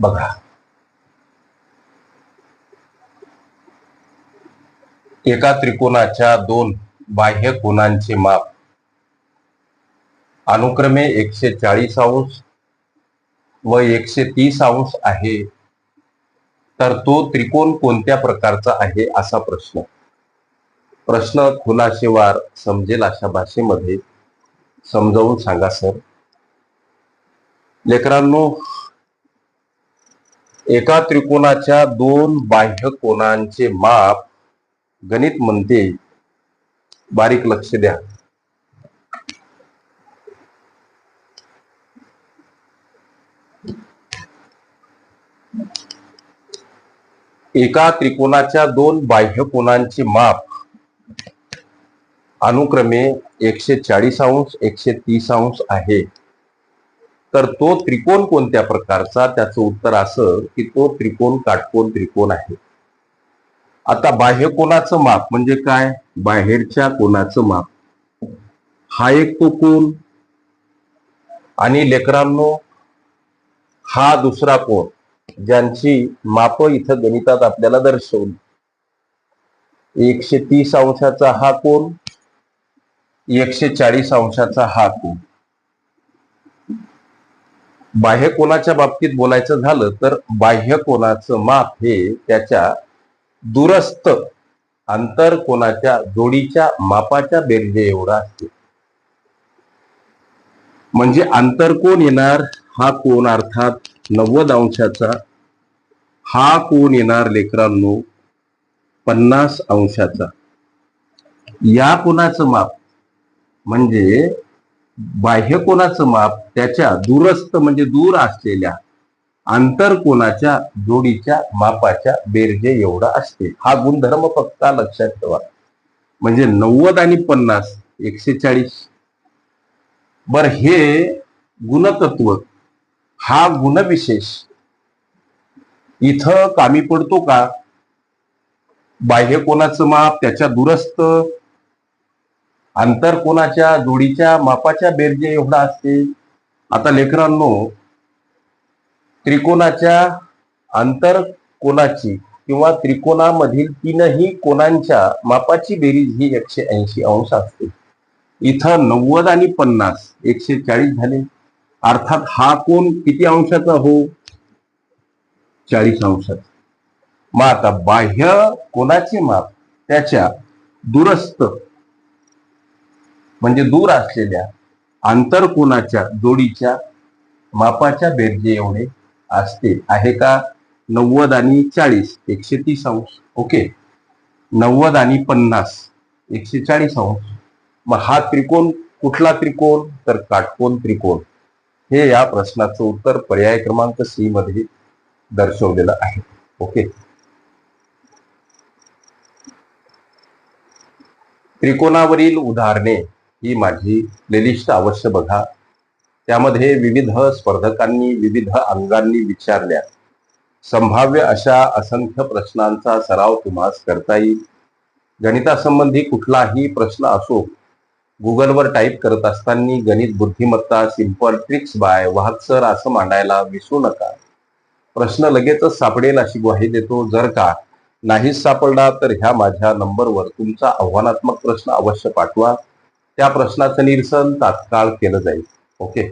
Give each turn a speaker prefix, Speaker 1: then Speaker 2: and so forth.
Speaker 1: बघा. एका त्रिकोणाच्या दोन बाह्य कोणांचे माप. अनुक्रमे एकशे चाळीस अंश व एकशे तीस अंश आहे. तर तो त्रिकोण कोणत्या प्रकारचा आहे असा प्रश्न. प्रश्न खुलाशेवार समजेल अशा भाषेमध्ये. समजावून सांगा सर. लेकरांनो एका त्रिकोणाच्या दोन बाह्य कोणांचे माप गणित म्हणते. बारीक लक्ष द्या. एका त्रिकोणाच्या दोन बाह्य कोणांचे माप अनुक्रमे एकशे चाळीस अंश एकशे तीस अंश आहे. तर तो त्रिकोण कोणत्या प्रकारचा? त्याचं उत्तर असं की तो त्रिकोण काटकोण त्रिकोण आहे. आता बाह्य कोणाचं माप म्हणजे काय? बाहेरच्या कोणाचं माप? हा एक तो कोण आणि लेकरांनो हा दुसरा कोण ज्यांची माप इथं गणितात आपल्याला दर्शवली. एकशे तीस अंशाचा हा कोण एकशे चाळीस अंशाचा हा कोण बाह्य कोणाच्या बाबतीत बोलायचं झालं तर बाह्य कोणाचं माप हे त्याच्या दूरस्थ अंतर कोणाच्या जोडीच्या मापाच्या बेरजे एवढा असते. म्हणजे अंतर कोण येणार? हा कोण अर्थात नव्वद अंशाचा हा कोण येणार लेकरांनो? पन्नास अंशाचा. या कोणाचं माप? म्हणजे बाह्य कोणाचं माप त्याच्या दूरस्थ म्हणजे दूर असलेल्या आंतर कोणाच्या जोडीच्या मापाच्या बेरजे एवढा असते. हा गुणधर्म फक्त लक्षात ठेवा. म्हणजे नव्वद आणि पन्नास एकशे चाळीस. बर हे गुणतत्व हा गुणविशेष इथं कामी पडतो का? बाह्य कोणाचं माप त्याच्या दुरस्त अंतर कोणाच्या जोडीच्या मापाच्या बेरजे एवढा असते? आता लेकरांनो त्रिकोणाच्या अंतर कोणाची किंवा त्रिकोणामधील तीनही कोणांच्या मापाची बेरीज ही एकशे ऐंशी अंश असते. इथं नव्वद आणि पन्नास एकशे चाळीस झाले. अर्थात हा कोण किती अंशाचा हो? चाळीस अंशाचा. मग आता बाह्य कोणाचे माप? त्याच्या दुरस्त म्हणजे दूर असलेल्या आंतरकोणाच्या जोडीच्या मापाच्या बेरजे एवढे असते आहे का? नव्वद आणि चाळीस एकशे तीस अंश. ओके. नव्वद आणि पन्नास एकशे चाळीस अंश. मग हा त्रिकोण कुठला त्रिकोण? तर काटकोन त्रिकोण. हे या प्रश्नाचं उत्तर पर्याय क्रमांक सी मध्ये दर्शवलेलं आहे. ओके. त्रिकोणावरील उदाहरणे. ही माझी प्लेलिस्ट अवश्य बघा. त्यामध्ये विविध स्पर्धकांनी विविध अंगांनी विचारल्या. संभाव्य अशा असंख्य प्रश्नांचा सराव तुम्हाला करता येईल. गणितासंबंधी कुठलाही प्रश्न असो गुगलवर टाईप करत असताना गणित बुद्धिमत्ता सिंपल ट्रिक्स बाय वाहक सर असं मांडायला विसरू नका. प्रश्न लगेचच सापडेल अशी ग्वाही देतो. जर का नाहीच सापडला तर ह्या माझ्या नंबरवर तुमचा आव्हानात्मक प्रश्न अवश्य पाठवा. त्या प्रश्नाचं निरसन तात्काळ केलं जाईल. ओके?